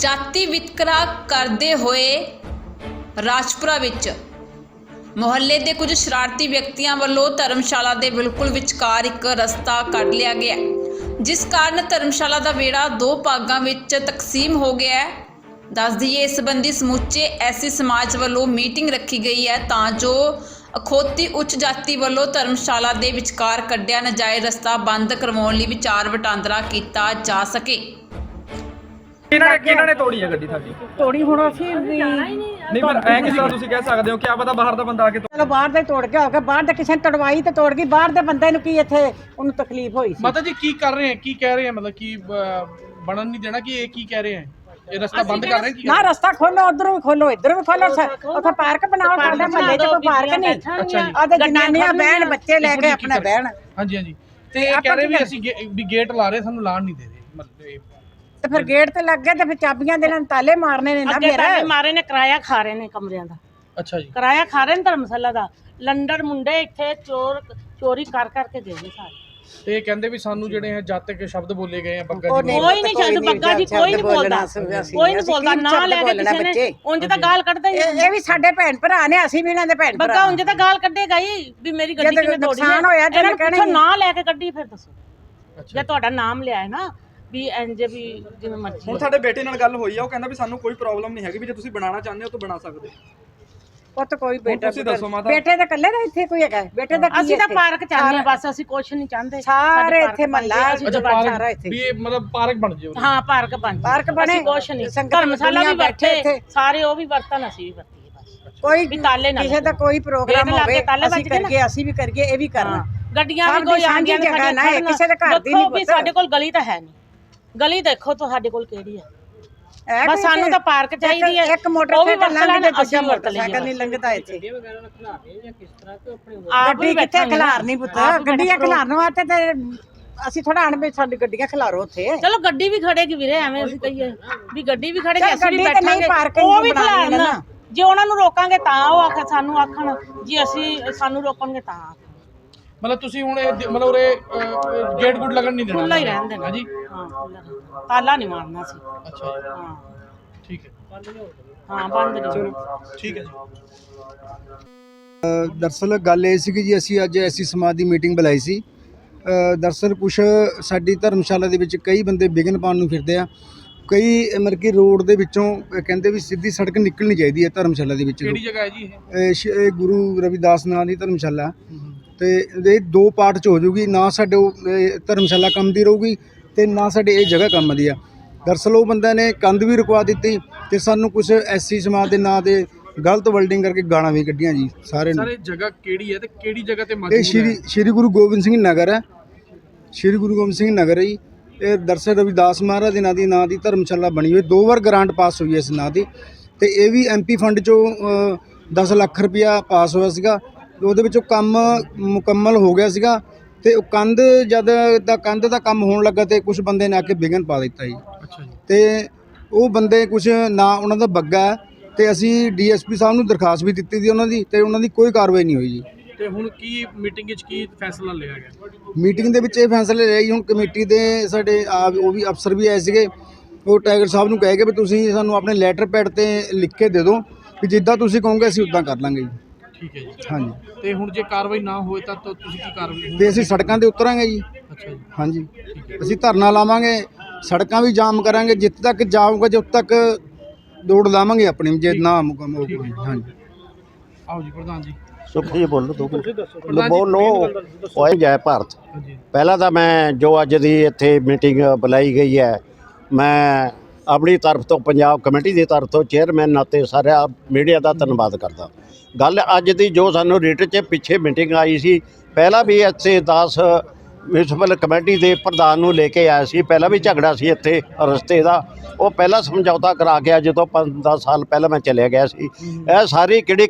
ਜਾਤੀ ਵਿਤਕਰਾ ਕਰਦੇ ਹੋਏ ਰਾਜਪੁਰਾ ਵਿੱਚ ਮੁਹੱਲੇ ਦੇ ਕੁਝ ਸ਼ਰਾਰਤੀ ਵਿਅਕਤੀਆਂ ਵੱਲੋਂ ਧਰਮਸ਼ਾਲਾ ਦੇ ਬਿਲਕੁਲ ਵਿਚਕਾਰ ਇੱਕ ਰਸਤਾ ਕੱਢ ਲਿਆ ਗਿਆ ਜਿਸ ਕਾਰਨ ਧਰਮਸ਼ਾਲਾ ਦਾ ਵਿਹੜਾ ਦੋ ਭਾਗਾਂ ਵਿੱਚ ਤਕਸੀਮ ਹੋ ਗਿਆ ਹੈ। ਦੱਸ ਦਈਏ, ਇਸ ਸੰਬੰਧੀ ਸਮੁੱਚੇ ਐਸੀ ਸਮਾਜ ਵੱਲੋਂ ਮੀਟਿੰਗ ਰੱਖੀ ਗਈ ਹੈ ਤਾਂ ਜੋ ਅਖੋਤੀ ਉੱਚ ਜਾਤੀ ਵੱਲੋਂ ਧਰਮਸ਼ਾਲਾ ਦੇ ਵਿਚਕਾਰ ਕੱਢਿਆ ਨਜਾਇਜ਼ ਰਸਤਾ ਬੰਦ ਕਰਵਾਉਣ ਲਈ ਵਿਚਾਰ ਵਟਾਂਦਰਾ ਕੀਤਾ ਜਾ ਸਕੇ। ਕਿਹਨਾਂ ਨੇ ਕਿਹਨਾਂ ਨੇ ਤੋੜੀ ਹੈ ਗੱਡੀ ਤੁਹਾਡੀ ਤੋੜੀ ਹੁਣ ਅਸੀਂ ਵੀ ਨਹੀਂ ਪਰ ਐ ਕਿਸ ਤਰ੍ਹਾਂ ਤੁਸੀਂ ਕਹਿ ਸਕਦੇ ਹੋ ਕਿ ਆ ਪਤਾ ਬਾਹਰ ਦਾ ਬੰਦਾ ਆ ਕੇ ਤੋੜ- ਚਲੋ ਬਾਹਰ ਦੇ ਤੋੜ ਕੇ ਹੋ ਗਿਆ। ਬਾਹਰ ਦੇ ਕਿਸੇ ਨੇ ਤੜਵਾਈ ਤੇ ਤੋੜ ਗਈ। ਬਾਹਰ ਦੇ ਬੰਦੇ ਨੂੰ ਕੀ ਇੱਥੇ ਉਹਨੂੰ ਤਕਲੀਫ ਹੋਈ ਸੀ? ਮਾਤਾ ਜੀ ਕੀ ਕਰ ਰਹੇ ਹੈ ਕੀ ਕਹਿ ਰਹੇ ਹੈ ਮਤਲਬ ਕੀ ਅਹ, ਬਣਨ ਨਹੀਂ ਦੇਣਾ ਕਿ ਇਹ ਕੀ ਕਹਿ ਰਹੇ ਹੈ ਇਹ ਰਸਤਾ ਬੰਦ ਕਰ ਰਹੇ ਹੈ ਕੀ ਨਾ ਰਸਤਾ ਖੋਲੋ ਉਧਰੋਂ ਵੀ ਖੋਲੋ ਇੱਧਰੋਂ ਵੀ ਖੋਲੋ। ਉੱਥੇ ਪਾਰਕ ਬਣਾਓ ਸਾਡੇ ਮਹੱਲੇ 'ਚ ਕੋਈ ਪਾਰਕ ਨਹੀਂ। ਅੱਛਾ ਜੀ। ਆਦੇ ਜਨਾਨੀਆਂ ਬਹਿਣ ਬੱਚੇ ਲੈ ਕੇ ਆਪਣਾ ਬਹਿਣ। ਹਾਂਜੀ ਹਾਂਜੀ। ਤੇ ਇਹ ਕਹਿ ਰਹੇ ਵੀ ਅਸੀਂ ਗੇ- ਵੀ ਗੇਟ ਲਾ ਰਹੇ ਸਾਨੂੰ ਲਾਣ ਨਹੀਂ ਦੇ ਰਹੇ। ਮਤਲਬ ਇਹ ਤੇ ਫਿਰ ਗੇਟ ਤੇ ਲੱਗ ਗਏ ਤੇ ਫਿਰ ਚਾਬੀਆਂ ਦੇ ਨਾਲ ਤਾਲੇ ਮਾਰਨੇ ਨੇ ਨਾ ਅੱਗੇ ਮੇਰਾ ਤਾਲੇ ਮਾਰੇ ਨੇ ਕਿਰਾਇਆ ਖਾ ਰਹੇ ਨੇ ਕਮਰਿਆਂ ਦਾ। ਅੱਛਾ ਜੀ। ਕਿਰਾਇਆ ਖਾ ਰਹੇ ਨੇ ਧਰਮਸ਼ਾਲਾ ਦਾ। ਲੰਡਰ ਮੁੰਡੇ ਇੱਥੇ ਚੋਰ ਚੋਰੀ ਕਰ ਕਰਕੇ ਗਏ ਨੇ ਸਾਰੇ। ਤੇ ਇਹ ਕਹਿੰਦੇ ਵੀ ਸਾਨੂੰ ਜਿਹੜੇ ਹੈ ਜਾਤਕ ਸ਼ਬਦ ਬੋਲੇ ਗਏ ਆ ਬੱਗਾ ਜੀ ਕੋਈ ਨਹੀਂ ਛੱਡ ਬੱਗਾ ਜੀ ਕੋਈ ਨਹੀਂ ਬੋਲਦਾ। ਕੋਈ ਨਹੀਂ ਬੋਲਦਾ ਨਾ ਲੈ ਕੇ ਕਿਸੇ ਨੇ? ਉਂਝ ਤਾਂ ਗਾਲ ਕੱਢਦਾ ਹੀ ਇਹ ਵੀ ਸਾਡੇ ਭੈਣ ਭਰਾ ਨੇ ਅਸੀਂ ਵੀ ਇਹਨਾਂ ਦੇ ਭੈਣ ਬੱਗਾ ਭਰਾ ਉਂਝ ਤਾਂ ਗਾਲ ਕੱਢੇਗਾ ਹੀ ਵੀ ਮੇਰੀ ਗੱਡੀ ਕਿਵੇਂ ਤੋੜੀ ਨੁਕਸਾਨ ਹੋਇਆ ਕਹਿਣਾ ਹੀ। ਨਾ ਲੈ ਕੇ ਕੱਢੀ ਫਿਰ ਦੱਸੋ। ਅੱਛਾ ਜੇ। ਤੁਹਾਡਾ ਨਾਮ ਲਿਆ ਹੈ ਨਾ ਵੀ ਇੰਜ ਵੀ ਜਿਵੇਂ ਮਰਜ਼ੀ ਹੁਣ ਸਾਡੇ ਬੇਟੇ ਨਾਲ ਗੱਲ ਹੋਈ ਆ ਉਹ ਕਹਿੰਦਾ ਵੀ ਸਾਨੂੰ ਕੋਈ ਪ੍ਰੋਬਲਮ ਨਹੀਂ ਹੈਗੀ ਵੀ ਜੇ ਤੁਸੀਂ ਬਣਾਉਣਾ ਚਾਹੁੰਦੇ ਹੋ ਤਾਂ ਬਣਾ ਸਕਦੇ ਹੋ ਉਹ ਤਾਂ ਕੋਈ ਬੇਟਾ ਤੁਸੀਂ ਦੱਸੋ ਮਾਤਾ। ਬੇਟੇ ਦੇ ਇਕੱਲੇ ਦਾ ਇੱਥੇ ਕੋਈ ਹੈਗਾ ਬੇਟੇ ਦਾ ਕੀ ਅਸੀਂ ਤਾਂ ਇੱਥੇ? ਪਾਰਕ ਚਾਹੁੰਦੇ ਹਾਂ ਬਸ ਅਸੀਂ ਕੁਝ ਨਹੀਂ ਚਾਹੁੰਦੇ ਸਾਰੇ ਸਾਡੇ ਪਾਰਕ ਇੱਥੇ ਬਣ ਮਹੱਲਾ ਜਾਏ, ਅਸੀਂ ਅੱਛਾ ਸਾਰਾ ਪਾਰਕ ਇੱਥੇ ਵੀ ਇਹ ਮਤਲਬ ਪਾਰਕ ਬਣ ਜੇ ਉਰੇ। ਹਾਂ ਪਾਰਕ ਬਣ। ਪਾਰਕ ਬਣੇ, ਅਸੀਂ ਕੁਛ ਨਹੀਂ ਸੰਗਤ ਧਰਮਸ਼ਾਲਾ ਵੀ ਦੁਨੀਆ ਬੈਠੇ ਬੈਠੇ ਇੱਥੇ। ਸਾਰੇ ਉਹ ਵੀ ਵਰਤਨ ਅਸੀਂ ਵੀ ਵਰਤੀਏ ਬਸ ਕੋਈ ਵੀ ਤਾਲੇ ਨਾ ਕਿਸੇ ਦਾ। ਕੋਈ ਪ੍ਰੋਗਰਾਮ ਗੇਟ ਲਾ ਕੇ ਹੋਵੇ ਤਾਲੇ ਅਸੀਂ ਨਾ। ਕਰੀਏ ਅਸੀਂ ਵੀ ਕਰੀਏ ਇਹ ਵੀ ਕਰਨਾ ਹਾਂ, ਗੱਡੀਆਂ ਸਭ ਵੀ ਦੀ ਕੋਈ ਸਾਂਝੀ ਆਂਦੀਆਂ ਨੇ ਜਗ੍ਹਾ ਨਾ ਹੈ, ਸਾਡੀਆਂ ਕਿਸੇ ਦੇ ਘਰ ਦੀ ਦੇਖੋ ਨਹੀਂ ਵੀ ਪੁੱਤ। ਸਾਡੇ ਕੋਲ ਗਲੀ ਤਾਂ ਹੈ ਨਹੀਂ ਗਲੀ ਦੇਖੋ ਤੁਹਾਡੇ ਕੋਲ ਕਿਹੜੀ ਇਹ ਬਸ ਕੋਈ ਸਾਨੂੰ ਤਾਂ ਪਾਰਕ ਚਾਹੀਦੀ ਹੈ ਇੱਕ ਮੋਟਰਸਾਈਕਲ ਲੰਘ ਤੇ ਅਸੀਂ ਦੂਜਾ ਮੋਟਰਸਾਈਕਲ ਨਹੀਂ ਲੰਘਦਾ ਇੱਥੇ। ਗੱਡੀ ਕਿੱਥੇ ਬੈਠਾਂਗੇ ਨਾ। ਖਿਲਾਰ ਨਹੀਂ ਪੁੱਤ ਗੱਡੀਆਂ। ਖਿਲਾਰਨ ਵਾਸਤੇ ਤੇ ਅਸੀਂ ਥੋੜਾ ਅਣ ਵੀ ਸਾਡੀ ਗੱਡੀਆਂ ਖਿਲਾਰੋ ਉੱਥੇ। ਚਲੋ ਗੱਡੀ ਵੀ ਖੜੇਗੀ ਵੀਰੇ ਐਵੇਂ ਅਸੀਂ ਕਹੀਏ ਵੀ ਗੱਡੀ ਵੀ ਖੜੇਗੀ ਚੱਲ ਅਸੀਂ ਵੀ ਗੱਡੀ ਤੇ ਨਹੀਂ ਬੈਠਾਂਗੇ। parking ਉਹ ਵੀ ਬਣਾਉਣੀ ਹੈ ਖਿਲਾਰਨ। ਨਾ। ਜੇ ਉਹਨਾਂ ਨੂੰ ਰੋਕਾਂਗੇ ਤਾਂ ਉਹ ਆਖ ਸਾਨੂੰ ਆਖਣ ਜੇ ਅਸੀਂ ਸਾਨੂੰ ਰੋਕਣਗੇ ਤਾਂ ਆਖਣ। ਮਤਲਬ ਤੁਸੀਂ ਹੁਣ ਇਹ ਮਤਲਬ ਉਰੇ ਗੇਟ ਗੁੱਡ ਲੱਗਣ ਨਹੀਂ ਦੇਣਾ ਖੁੱਲਾ ਹੀ ਰਹਿਣ ਦੇਣਾ। ਹਾਂਜੀ? ਹਾਂ ਖੁੱਲਾ ਰਹਿਣ। ਤਾਲਾ ਨਹੀਂ ਮਾਰਨਾ ਸੀ। ਅੱਛਾ ਜੀ। ਹਾਂ। ਠੀਕ ਹੈ। ਹਾਂ ਬੰਦ ਨਹੀਂ ਹੋਣਾ। ਠੀਕ ਹੈ ਜੀ। ਦਰਅਸਲ ਗੱਲ ਇਹ ਸੀ ਕਿ ਜੀ ਅਸੀਂ ਅੱਜ ਐਸੀ ਸਮਾਜ ਦੀ ਮੀਟਿੰਗ ਬੁਲਾਈ ਸੀ। ਅ, ਦਰਅਸਲ ਕੁਛ ਸਾਡੀ ਧਰਮਸ਼ਾਲਾ ਦੇ ਵਿੱਚ ਕਈ ਬੰਦੇ ਵਿਘਨ ਪਾਉਣ ਨੂੰ ਫਿਰਦੇ ਆ। ਕਈ ਮਤਲਬ ਕਿ ਰੋਡ ਦੇ ਵਿੱਚੋਂ ਅ, ਕਹਿੰਦੇ ਵੀ ਸਿੱਧੀ ਸੜਕ ਨਿਕਲਣੀ ਚਾਹੀਦੀ ਹੈ ਧਰਮਸ਼ਾਲਾ ਦੇ ਵਿੱਚ। ਕਿਹੜੀ ਜਗ੍ਹਾ ਹੈ ਜੀ ਇਹ? ਇਹ ਸ਼- ਇਹ ਗੁਰੂ ਰਵਿਦਾਸ ਨਾਂ ਦੀ ਧਰਮਸ਼ਾਲਾ। ਤੇ ਇਹ ਦੋ ਪਾਰਟ ਚ ਹੋ ਜੂਗੀ ਨਾ ਸਾਡੇ ਉਹ, ਇਹ ਧਰਮਸ਼ਾਲਾ ਕੰਮ ਦੀ ਰਹੂਗੀ ਤੇ ਨਾ ਸਾਡੇ ਇਹ ਜਗ੍ਹਾ ਕੰਮ ਦੀ ਆ। ਦਰਅਸਲ ਉਹ ਬੰਦਿਆਂ ਨੇ ਕੰਧ ਵੀ ਰੁਕਵਾ ਦਿੱਤੀ ਤੇ ਸਾਨੂੰ ਕੁਝ ਐਸੀ ਸਮਾਜ ਦੇ ਨਾਂ ਤੇ ਗਲਤ ਵਰਡਿੰਗ ਕਰਕੇ ਗਾਲਾਂ ਵੀ ਕੱਢੀਆਂ ਜੀ ਸਾਰੇ ਨੇ। ਸਰ ਇਹ ਜਗ੍ਹਾ ਕਿਹੜੀ ਹੈ ਤੇ ਕਿਹੜੀ ਜਗ੍ਹਾ ਤੇ ਇਹ ਮੌਜੂਦ ਸ਼੍ਰੀ ਹੈ? ਸ਼੍ਰੀ ਗੁਰੂ ਗੋਬਿੰਦ ਸਿੰਘ ਨਗਰ ਹੈ। ਸ਼੍ਰੀ ਗੁਰੂ ਗੋਬਿੰਦ ਸਿੰਘ ਨਗਰ ਹੈ ਜੀ। ਇਹ ਦਰਸ਼ਨ ਰਵਿਦਾਸ ਮਹਾਰਾਜ ਦੇ ਨਾਂ ਦੀ ਨਾਂ ਦੀ ਧਰਮਸ਼ਾਲਾ ਬਣੀ ਹੋਈ ਦੋ ਵਾਰ ਗ੍ਰਾਂਟ ਪਾਸ ਹੋਈ ਹੈ ਇਸ ਨਾਂ ਦੀ। ਤੇ ਇਹ ਵੀ ਐਮਪੀ ਫੰਡ ਚੋਂ ਅ, 10 ਲੱਖ ਰੁਪਇਆ ਪਾਸ ਹੋਇਆ ਸੀਗਾ। ਉਹਦੇ ਵਿੱਚੋਂ ਕੰਮ ਮੁਕੰਮਲ ਹੋ ਗਿਆ ਸੀਗਾ ਤੇ ਉਹ ਕੰਧ ਜਦ ਦਾ ਕੰਧ ਦਾ ਕੰਮ ਹੋਣ ਲੱਗਾ ਤੇ ਕੁਝ ਬੰਦੇ ਨੇ ਆ ਕੇ ਵਿਘਨ ਪਾ ਦਿੱਤਾ ਜੀ। ਅੱਛਾ ਜੀ। ਤੇ ਉਹ ਬੰਦੇ ਕੁਝ ਨਾ ਉਹਨਾਂ ਦਾ ਬੱਗਾ ਹੈ ਤੇ ਅਸੀਂ ਡੀਐਸਪੀ ਸਾਹਿਬ ਨੂੰ ਦਰਖਾਸਤ ਵੀ ਦਿੱਤੀ ਸੀ ਉਹਨਾਂ ਦੀ ਤੇ ਉਹਨਾਂ ਦੀ ਕੋਈ ਕਾਰਵਾਈ ਨਹੀਂ ਹੋਈ ਜੀ। ਤੇ ਹੁਣ ਕੀ ਮੀਟਿੰਗ ਵਿੱਚ ਕੀ ਫੈਸਲਾ ਲਿਆ ਗਿਆ? ਮੀਟਿੰਗ ਦੇ ਵਿੱਚ ਇਹ ਫੈਸਲੇ ਲਏ ਜੀ ਹੁਣ ਕਮੇਟੀ ਦੇ ਸਾਡੇ ਆ ਉਹ ਵੀ ਅਫਸਰ ਵੀ ਆਏ ਸੀਗੇ। ਉਹ ਟਾਈਗਰ ਸਾਹਿਬ ਨੂੰ ਕਹੇ ਕਿ ਵੀ ਤੁਸੀਂ ਸਾਨੂੰ ਆਪਣੇ ਲੈਟਰ ਪੈਡ ਤੇ ਲਿਖ ਕੇ ਦੇ ਦਿਓ ਕਿ ਜਿੱਦਾਂ ਤੁਸੀਂ ਕਹੋਗੇ ਅਸੀਂ ਉਦਾਂ ਕਰ ਲਾਂਗੇ ਜੀ। ਠੀਕ ਹੈ ਜੀ। ਹਾਂਜੀ। ਤੇ ਹੁਣ ਜੇ ਕਾਰਵਾਈ ਨਾ ਹੋਏ ਤਾਂ ਤਾਂ ਤੁਸੀਂ ਕੀ ਕਾਰਵਾਈ ਤੇ ਅਸੀਂ ਸੜਕਾਂ ਤੇ ਉਤਰਾਂਗੇ ਜੀ। ਅੱਛਾ ਜੀ। ਹਾਂਜੀ। ਅਸੀਂ ਧਰਨਾ ਲਾਵਾਂਗੇ ਸੜਕਾਂ ਵੀ ਜਾਮ ਕਰਾਂਗੇ ਜਿੱਥੇ ਤੱਕ ਜਾਊਗਾ ਜਦ ਤੱਕ ਦੌੜ ਲਾਵਾਂਗੇ ਆਪਣੀ ਜੇ ਨਾ ਮੁਕਮ ਹੋ ਹਾਂਜੀ। ਆਓ ਜੀ ਪ੍ਰਧਾਨ ਜੀ। ਸੁਖ ਜੀ ਬੋਲੋ ਦੋ ਮਿੰਟ। ਬੋਲੋ। ਓਏ ਜੈ ਭਾਰਤ। ਹਾਂਜੀ। ਪਹਿਲਾਂ ਤਾਂ ਮੈਂ ਜੋ ਅੱਜ ਦੀ ਇੱਥੇ ਮੀਟਿੰਗ ਬੁਲਾਈ ਗਈ ਹੈ ਮੈਂ ਆਪਣੀ ਤਰਫ ਤੋਂ ਪੰਜਾਬ ਕਮੇਟੀ ਦੀ ਤਰਫ ਤੋਂ ਚੇਅਰਮੈਨ ਨਾਤੇ ਸਾਰਾ ਮੀਡੀਆ ਦਾ ਧੰਨਵਾਦ ਕਰਦਾ। ਗੱਲ ਅੱਜ ਦੀ ਜੋ ਸਾਨੂੰ ਰਿਟ 'ਚ ਪਿੱਛੇ ਮੀਟਿੰਗ ਆਈ ਸੀ ਪਹਿਲਾਂ ਵੀ ਇੱਥੇ 10 ਮਿਊਨਿਸਪਲ ਕਮੇਟੀ ਦੇ ਪ੍ਰਧਾਨ ਨੂੰ ਲੈ ਕੇ ਆਇਆ ਸੀ ਪਹਿਲਾਂ ਵੀ ਝਗੜਾ ਸੀ ਇੱਥੇ ਰਸਤੇ ਦਾ ਉਹ ਪਹਿਲਾਂ ਸਮਝੌਤਾ ਕਰਾ ਗਿਆ ਜਦੋਂ 5-10 ਸਾਲ ਪਹਿਲਾਂ ਮੈਂ ਚਲਿਆ ਗਿਆ ਸੀ। ਇਹ ਸਾਰੀ ਕਿਹੜੀ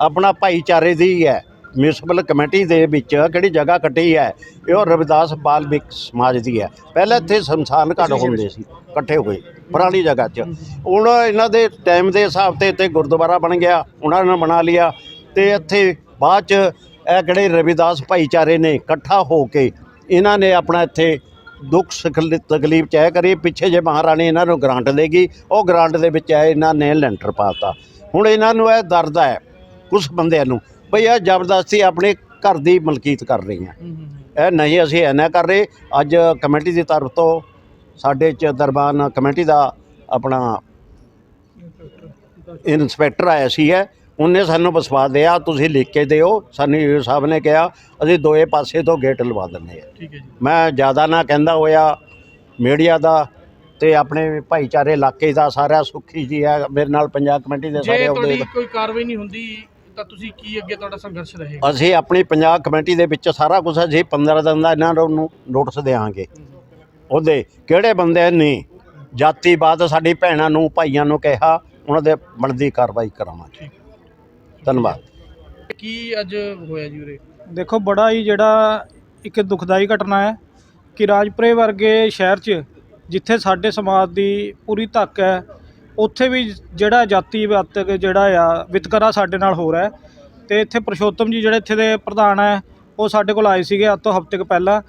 ਆਪਣਾ ਭਾਈਚਾਰੇ ਦੀ ਹੈ। ਮਿਊਨਿਸਪਲ ਕਮੇਟੀ ਦੇ ਵਿੱਚ ਕਿਹੜੀ ਜਗ੍ਹਾ ਕੱਟੀ ਹੈ ਇਹ ਉਹ ਰਵਿਦਾਸ ਬਾਲਮਿਕ ਸਮਾਜ ਦੀ ਹੈ। ਪਹਿਲਾਂ ਇੱਥੇ ਸ਼ਮਸ਼ਾਨ ਘਾਟ ਹੁੰਦੇ ਸੀ ਇਕੱਠੇ ਹੋਏ ਪੁਰਾਣੀ ਜਗ੍ਹਾ 'ਚ। ਹੁਣ ਇਹਨਾਂ ਦੇ ਟਾਈਮ ਦੇ ਹਿਸਾਬ ਤੇ ਇੱਥੇ ਗੁਰਦੁਆਰਾ ਬਣ ਗਿਆ ਉਹਨਾਂ ਨੇ ਬਣਾ ਲਿਆ ਤੇ ਇੱਥੇ ਬਾਅਦ 'ਚ ਇਹ ਕਿਹੜੇ ਰਵਿਦਾਸ ਭਾਈਚਾਰੇ ਨੇ ਇਕੱਠਾ ਹੋ ਕੇ ਇਹਨਾਂ ਨੇ ਆਪਣਾ ਇੱਥੇ ਦੁੱਖ ਸੁਖ- ਤਕਲੀਫ ਚਾਹੇ ਕਰੀ ਪਿੱਛੇ ਜੇ ਮਹਾਰਾਣੀ ਇਹਨਾਂ ਨੂੰ ਗ੍ਰਾਂਟ ਦੇਗੀ ਉਹ ਗ੍ਰਾਂਟ ਦੇ ਵਿੱਚ ਹੈ ਇਹਨਾਂ ਨੇ ਲੈਂਟਰ ਪਾਤਾ ਹੁਣ ਇਹਨਾਂ ਨੂੰ ਇਹ ਦਰਦ ਹੈ ਕੁਝ ਬੰਦਿਆਂ ਨੂੰ ਭਈ ਇਹ ਜ਼ਬਰਦਸਤੀ ਆਪਣੇ ਘਰ ਦੀ ਮਲਕੀਤ ਕਰ ਰਹੀਆਂ ਇਹ ਨਹੀਂ ਅਸੀਂ ਇਹ ਨਾ ਕਰ ਰਹੇ। ਅੱਜ ਕਮੇਟੀ ਦੀ ਤਰਫ ਤੋਂ ਸਾਡੇ ਚ ਦਰਬਾਨ ਕਮੇਟੀ ਦਾ ਆਪਣਾ ਇਨਸਪੈਕਟਰ ਆਇਆ ਸੀ ਹੈ ਉਹਨੇ ਸਾਨੂੰ ਵਿਸ਼ਵਾਸ ਦਿਆ ਤੁਸੀਂ ਲਿਖ ਕੇ ਦਿਓ। ਸਾਨੂੰ ਈਓ ਸਾਹਿਬ ਨੇ ਕਿਹਾ ਅਸੀਂ ਦੋਏ ਪਾਸੇ ਤੋਂ ਗੇਟ ਲਵਾ ਦਿੰਦੇ ਆ। ਜੀ। ਮੈਂ ਜ਼ਿਆਦਾ ਨਾ ਕਹਿੰਦਾ ਹੋਇਆ ਮੀਡੀਆ ਦਾ ਤੇ ਆਪਣੇ ਭਾਈਚਾਰੇ ਇਲਾਕੇ ਦਾ ਸਾਰਾ ਸੁਖੀ ਜੀ ਹੈ ਮੇਰੇ ਨਾਲ ਪੰਜਾਬ ਕਮੇਟੀ ਦੇ ਜੇ ਸਾਰੇ ਤੁਹਾਡੀ ਅਹੁਦੇ ਕੋਈ ਕਾਰਵਾਈ ਨਹੀਂ ਹੁੰਦੀ ਤਾਂ ਤੁਸੀਂ ਕੀ ਅੱਗੇ ਤੁਹਾਡਾ ਸੰਘਰਸ਼ ਰਹੇਗਾ ਅਸੀਂ ਆਪਣੀ ਪੰਜਾਬ ਕਮੇਟੀ ਦੇ ਵਿੱਚ ਸਾਰਾ ਕੁਝ ਅਸੀਂ 15 ਦਿਨ ਦਾ ਇਹਨਾਂ ਨੂੰ ਨੋਟਿਸ ਦੇਵਾਂਗੇ ਉਹਦੇ ਕਿਹੜੇ ਬੰਦੇ ਨੇ? ਜਾਤੀਵਾਦ ਸਾਡੀ ਭੈਣਾਂ ਨੂੰ ਭਾਈਆਂ ਨੂੰ ਕਿਹਾ ਉਹਨਾਂ ਦੇ ਬਣਦੀ ਕਾਰਵਾਈ ਕਰਾਵਾਂਗੇ। ਧੰਨਵਾਦ। ਕੀ ਅੱਜ ਹੋਇਆ ਜੀ ਉਰੇ? ਦੇਖੋ ਬੜਾ ਹੀ ਜਿਹੜਾ ਇੱਕ ਦੁਖਦਾਈ ਘਟਨਾ ਹੈ ਕਿ ਰਾਜਪੁਰੇ ਵਰਗੇ ਸ਼ਹਿਰ 'ਚ ਜਿੱਥੇ ਸਾਡੇ ਸਮਾਜ ਦੀ ਪੂਰੀ ਧੱਕ ਹੈ ਉੱਥੇ ਵੀ ਜਿਹੜਾ ਜਾਤੀ ਵਾਤਕ ਜਿਹੜਾ ਆ, ਵਿਤਕਰਾ ਸਾਡੇ ਨਾਲ ਹੋ ਰਿਹਾ ਅਤੇ ਇੱਥੇ ਪਰਸ਼ੋਤਮ ਜੀ ਜਿਹੜੇ ਇੱਥੇ ਦੇ ਪ੍ਰਧਾਨ ਹੈ, ਉਹ ਸਾਡੇ ਕੋਲ ਆਏ ਸੀਗੇ ਅੱਜ ਤੋਂ ਹਫ਼ਤੇ ਕੁ ਪਹਿਲਾਂ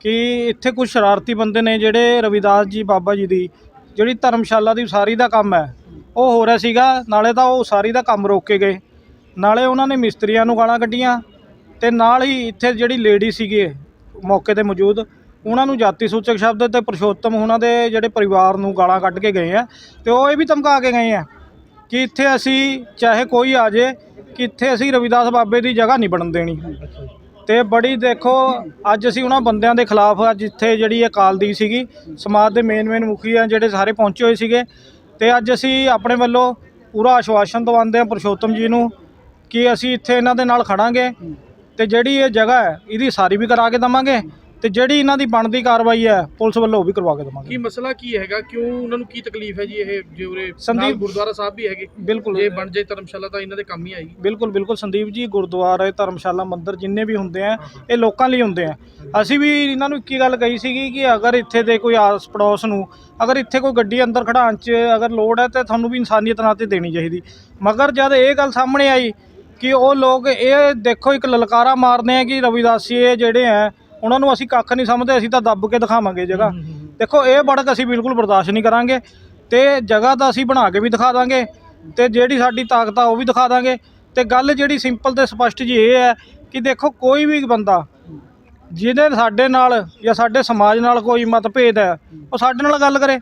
ਕਿ ਇੱਥੇ ਕੁਝ ਸ਼ਰਾਰਤੀ ਬੰਦੇ ਨੇ ਜਿਹੜੇ ਰਵਿਦਾਸ ਜੀ, ਬਾਬਾ ਜੀ ਦੀ ਜਿਹੜੀ ਧਰਮਸ਼ਾਲਾ ਦੀ ਉਸਾਰੀ ਦਾ ਕੰਮ ਹੈ, ਉਹ ਹੋ ਰਿਹਾ ਸੀਗਾ। ਨਾਲੇ ਤਾਂ ਉਹ ਉਸਾਰੀ ਦਾ ਕੰਮ ਰੋਕ ਕੇ ਗਏ। ਨਾਲੇ ਉਹਨਾਂ ਨੇ ਮਿਸਤਰੀਆਂ ਨੂੰ ਗਾਲਾਂ ਕੱਢੀਆਂ ਤੇ ਨਾਲ ਹੀ ਇੱਥੇ ਜਿਹੜੀ ਲੇਡੀ ਸੀਗੀ ਮੌਕੇ ਤੇ ਮੌਜੂਦ ਉਹਨਾਂ ਨੂੰ ਜਾਤੀ ਸੂਚਕ ਸ਼ਬਦ ਤੇ ਪੁਰਸ਼ੋਤਮ ਉਹਨਾਂ ਦੇ ਜਿਹੜੇ ਪਰਿਵਾਰ ਨੂੰ ਗਾਲਾਂ ਕੱਢ ਕੇ ਗਏ ਆ ਤੇ ਉਹ ਇਹ ਵੀ ਧਮਕਾ ਕੇ ਗਏ ਆ ਕਿ ਇੱਥੇ ਅਸੀਂ ਚਾਹੇ ਕੋਈ ਆ ਜੇ, ਕਿ ਇੱਥੇ ਅਸੀਂ ਰਵਿਦਾਸ ਬਾਬੇ ਦੀ ਜਗ੍ਹਾ ਨਹੀਂ ਬਣਨ ਦੇਣੀ। ਤੇ ਬੜੀ ਦੇਖੋ, ਅੱਜ ਅਸੀਂ ਉਹਨਾਂ ਬੰਦਿਆਂ ਦੇ ਖਿਲਾਫ ਅੱਜ ਇੱਥੇ ਜਿਹੜੀ ਅਕਾਲ ਦੀ ਸੀਗੀ, ਸਮਾਜ ਦੇ ਮੇਨ ਮੇਨ ਮੁਖੀ ਆ ਜਿਹੜੇ ਸਾਰੇ ਪਹੁੰਚੇ ਹੋਏ ਸੀਗੇ। ਤੇ ਅੱਜ ਅਸੀਂ ਆਪਣੇ ਵੱਲੋਂ ਪੂਰਾ ਆਸ਼ਵਾਸਨ ਦਵਾਉਂਦੇ ਆ ਪੁਰਸ਼ੋਤਮ ਜੀ ਨੂੰ ਕਿ ਅਸੀਂ ਇੱਥੇ ਇਹਨਾਂ ਦੇ ਨਾਲ ਖੜਾਂਗੇ ਤੇ ਜਿਹੜੀ ਇਹ ਜਗ੍ਹਾ ਹੈ, ਇਹਦੀ ਸਾਰੀ ਵੀ ਕਰਾ ਕੇ ਦਵਾਂਗੇ। ਤੇ ਜਿਹੜੀ ਇਹਨਾਂ ਦੀ ਬਣਦੀ ਕਾਰਵਾਈ ਹੈ ਪੁਲਿਸ ਵੱਲੋਂ ਉਹ ਵੀ ਕਰਵਾ ਕੇ ਕੀ ਦਵਾਂਗੇ ਮਸਲਾ ਕੀ ਹੈਗਾ? ਕਿਉਂ ਉਹਨਾਂ ਨੂੰ ਕੀ ਤਕਲੀਫ ਹੈ ਜੀ ਇਹ? ਜੇ ਉਰੇ ਸੰਦੀਪ- ਨਾਲ ਗੁਰਦੁਆਰਾ ਸਾਹਿਬ ਵੀ ਹੈਗੇ। ਬਿਲਕੁਲ। ਜੇ ਬਣ ਜੇ ਧਰਮਸ਼ਾਲਾ ਤਾਂ ਇਹਨਾਂ ਦੇ ਕੰਮ ਹੀ ਆਏਗੀ। ਬਿਲਕੁਲ ਬਿਲਕੁਲ। ਸੰਦੀਪ ਜੀ ਗੁਰਦੁਆਰੇ ਧਰਮਸ਼ਾਲਾ ਮੰਦਿਰ ਜਿੰਨੇ ਵੀ ਹੁੰਦੇ ਆ ਇਹ ਲੋਕਾਂ ਲਈ ਹੁੰਦੇ ਆ। ਅਸੀਂ ਵੀ ਇਹਨਾਂ ਨੂੰ ਇੱਕ ਗੱਲ ਕਹੀ ਸੀਗੀ ਕਿ ਅਗਰ ਇੱਥੇ ਦੇ ਕੋਈ ਆਸ ਪੜੋਸ ਨੂੰ ਅਗਰ ਇੱਥੇ ਕੋਈ ਗੱਡੀ ਅੰਦਰ ਖੜਾਉਣ 'ਚ ਅਗਰ ਲੋੜ ਹੈ ਤੇ ਤੁਹਾਨੂੰ ਵੀ ਇਨਸਾਨੀਅਤ ਨਾਤੇ ਦੇਣੀ ਚਾਹੀਦੀ। ਮਗਰ ਜਦ ਇਹ ਗੱਲ ਸਾਹਮਣੇ ਆਈ ਕਿ ਉਹ ਲੋਕ ਇਹ ਦੇਖੋ ਇੱਕ ਲਲਕਾਰਾ ਮਾਰਦੇ ਆ ਕਿ ਰਵਿਦਾਸੀਏ ਜਿਹੜੇ ਆ ਉਹਨਾਂ ਨੂੰ ਅਸੀਂ ਕੱਖ ਨਹੀਂ ਸਮਝਦੇ ਅਸੀਂ ਤਾਂ ਦੱਬ ਕੇ ਦਿਖਾਵਾਂਗੇ ਜਗ੍ਹਾ। ਦੇਖੋ ਇਹ ਬੜਕ ਅਸੀਂ ਬਿਲਕੁਲ ਬਰਦਾਸ਼ਤ ਨਹੀਂ ਕਰਾਂਗੇ। ਤੇ ਜਗ੍ਹਾ ਤਾਂ ਅਸੀਂ ਬਣਾ ਕੇ ਵੀ ਦਿਖਾ ਦਾਂਗੇ ਤੇ ਜਿਹੜੀ ਸਾਡੀ ਤਾਕਤ ਆ ਉਹ ਵੀ ਦਿਖਾ ਦਾਂਗੇ। ਤੇ ਗੱਲ ਜਿਹੜੀ ਸਿੰਪਲ ਤੇ ਸਪਸ਼ਟ ਜੀ ਇਹ ਹੈ ਕਿ ਦੇਖੋ ਕੋਈ ਵੀ ਬੰਦਾ ਜਿਹਦੇ ਸਾਡੇ ਨਾਲ ਜਾਂ ਸਾਡੇ ਸਮਾਜ ਨਾਲ ਕੋਈ ਮਤਭੇਦ ਹੈ ਉਹ ਸਾਡੇ ਨਾਲ ਗੱਲ ਕਰੇ।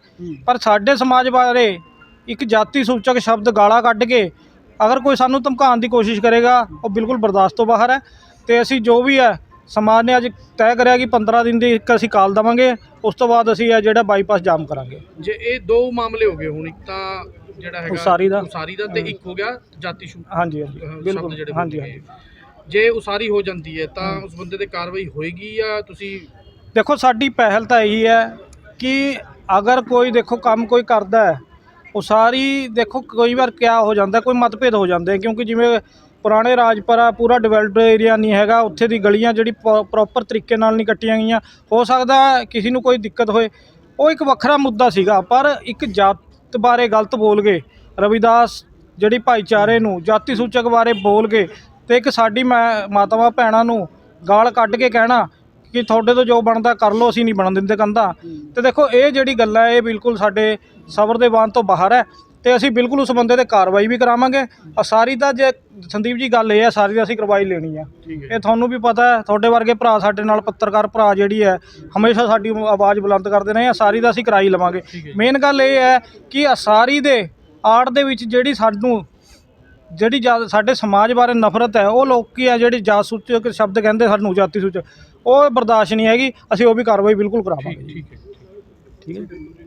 ਪਰ ਸਾਡੇ ਸਮਾਜ ਬਾਰੇ ਇੱਕ ਜਾਤੀ ਸੂਚਕ ਸ਼ਬਦ ਗਾਲਾਂ ਕੱਢ ਕੇ ਅਗਰ ਕੋਈ ਸਾਨੂੰ ਧਮਕਾਉਣ ਦੀ ਕੋਸ਼ਿਸ਼ ਕਰੇਗਾ ਉਹ ਬਿਲਕੁਲ ਬਰਦਾਸ਼ਤ ਤੋਂ ਬਾਹਰ ਹੈ। ਤੇ ਅਸੀਂ ਜੋ ਵੀ ਹੈ ਸਮਾਜ ਨੇ ਅੱਜ ਤੈਅ ਕਰਿਆ ਕਿ 15 ਦਿਨ ਦੀ ਇੱਕ ਅਸੀਂ ਕਾਲ ਦੇਵਾਂਗੇ ਉਸ ਤੋਂ ਬਾਅਦ ਅਸੀਂ ਇਹ ਜਿਹੜਾ ਬਾਈਪਾਸ ਜਾਮ ਕਰਾਂਗੇ। ਜੇ ਇਹ ਦੋ ਮਾਮਲੇ ਹੋ ਗਏ ਹੁਣ ਇੱਕ ਤਾਂ ਜਿਹੜਾ ਹੈਗਾ ਉਸਾਰੀ ਦਾ। ਉਸਾਰੀ ਦਾ ਤੇ ਇੱਕ ਹੋ ਗਿਆ ਜਾਤੀ ਸ਼ੂ ਹਾਂਜੀ ਹਾਂਜੀ। ਅਹ ਸ਼ਬਦ ਬਿਲਕੁਲ। ਹਾਂਜੀ ਬੋਲੇ ਹਾਂਜੀ। ਗਏ। ਜੇ ਉਸਾਰੀ ਹੋ ਜਾਂਦੀ ਹੈ ਤਾਂ ਉਸ ਬੰਦੇ ਤੇ ਕਾਰਵਾਈ ਹੋਏਗੀ ਜਾਂ ਤੁਸੀਂ ਦੇਖੋ ਸਾਡੀ ਪਹਿਲ ਤਾਂ ਇਹੀ ਹੈ ਕਿ ਅਗਰ ਕੋਈ ਦੇਖੋ ਕੰਮ ਕੋਈ ਕਰਦਾ ਹੈ ਉਹ ਸਾਰੀ ਦੇਖੋ ਕਈ ਵਾਰ ਕਿਆ ਹੋ ਜਾਂਦਾ ਕੋਈ ਮਤਭੇਦ ਹੋ ਜਾਂਦੇ ਕਿਉਂਕਿ ਜਿਵੇਂ ਪੁਰਾਣੇ ਰਾਜਪੁਰਾ ਪੂਰਾ ਡਿਵੈਲਪਡ ਏਰੀਆ ਨਹੀਂ ਹੈਗਾ। ਉੱਥੇ ਦੀ ਗਲੀਆਂ ਜਿਹੜੀ ਪ੍ਰੋਪਰ ਤਰੀਕੇ ਨਾਲ ਨਹੀਂ ਕੱਟੀਆਂ ਗਈਆਂ। ਹੋ ਸਕਦਾ ਕਿਸੇ ਨੂੰ ਕੋਈ ਦਿੱਕਤ ਹੋਏ। ਉਹ ਇੱਕ ਵੱਖਰਾ ਮੁੱਦਾ ਸੀਗਾ, ਪਰ ਇੱਕ ਜਾਤ ਬਾਰੇ ਗਲਤ ਬੋਲ ਗਏ। ਰਵਿਦਾਸ ਜਿਹੜੀ ਭਾਈਚਾਰੇ ਨੂੰ ਜਾਤੀ ਸੂਚਕ ਬਾਰੇ ਬੋਲ ਗਏ ਤੇ ਇੱਕ ਸਾਡੀ ਮੈਂ, ਮਾਤਾਵਾਂ ਭੈਣਾਂ ਨੂੰ ਗਾਲ ਕੱਢ ਕੇ ਕਹਿਣਾ ਕਿ ਤੁਹਾਡੇ ਤੋਂ ਜੋ ਬਣਦਾ ਕਰ ਲਓ, ਅਸੀਂ ਨਹੀਂ ਬਣਨ ਦਿੰਦੇ ਕੰਧਾਂ। ਤੇ ਦੇਖੋ, ਇਹ ਜਿਹੜੀ ਗੱਲ ਹੈ, ਇਹ ਬਿਲਕੁਲ ਸਾਡੇ ਸਬਰ ਦੇ ਬਾਨ ਤੋਂ ਬਾਹਰ ਹੈ। ਤੇ ਅਸੀਂ ਬਿਲਕੁਲ ਉਸ ਬੰਦੇ ਤੇ ਕਾਰਵਾਈ ਵੀ ਕਰਾਵਾਂਗੇ। ਆ ਸਾਰੀ ਤਾਂ ਜੇ ਸੰਦੀਪ ਜੀ ਗੱਲ ਇਹ ਹੈ ਸਾਰੀ ਦਾ ਅਸੀਂ ਕਰਵਾਈ ਲੈਣੀ ਆ। ਇਹ ਤੁਹਾਨੂੰ ਵੀ ਪਤਾ ਹੈ ਤੁਹਾਡੇ ਵਰਗੇ ਭਰਾ ਸਾਡੇ ਨਾਲ ਪੱਤਰਕਾਰ ਭਰਾ ਜਿਹੜੀ ਹੈ ਹਮੇਸ਼ਾ ਸਾਡੀ ਆਵਾਜ਼ ਬੁਲੰਦ ਕਰਦੇ ਰਹੇ ਆ ਸਾਰੀ ਦਾ ਅਸੀਂ ਕਰਾਈ ਲਵਾਂਗੇ। ਮੇਨ ਗੱਲ ਇਹ ਹੈ ਕਿ ਅਸਾਰੀ ਦੇ ਆੜ ਦੇ ਵਿੱਚ ਜਿਹੜੀ ਸਾਨੂੰ ਜਿਹੜੀ ਸਾਡੇ ਸਮਾਜ ਬਾਰੇ ਨਫ਼ਰਤ ਹੈ ਉਹ ਲੋਕੀ ਆ ਜਿਹੜੀ ਜਾਸੂਚਕ ਸ਼ਬਦ ਕਹਿੰਦੇ ਸਾਨੂੰ ਜਾਤੀ ਸੂਚਕ ਉਹ ਬਰਦਾਸ਼ਤ ਨਹੀਂ ਹੈਗੀ ਅਸੀਂ ਉਹ ਵੀ ਕਾਰਵਾਈ ਬਿਲਕੁਲ ਕਰਾਵਾਂਗੇ। ਠੀਕ ਹੈ ਠੀਕ ਹੈ।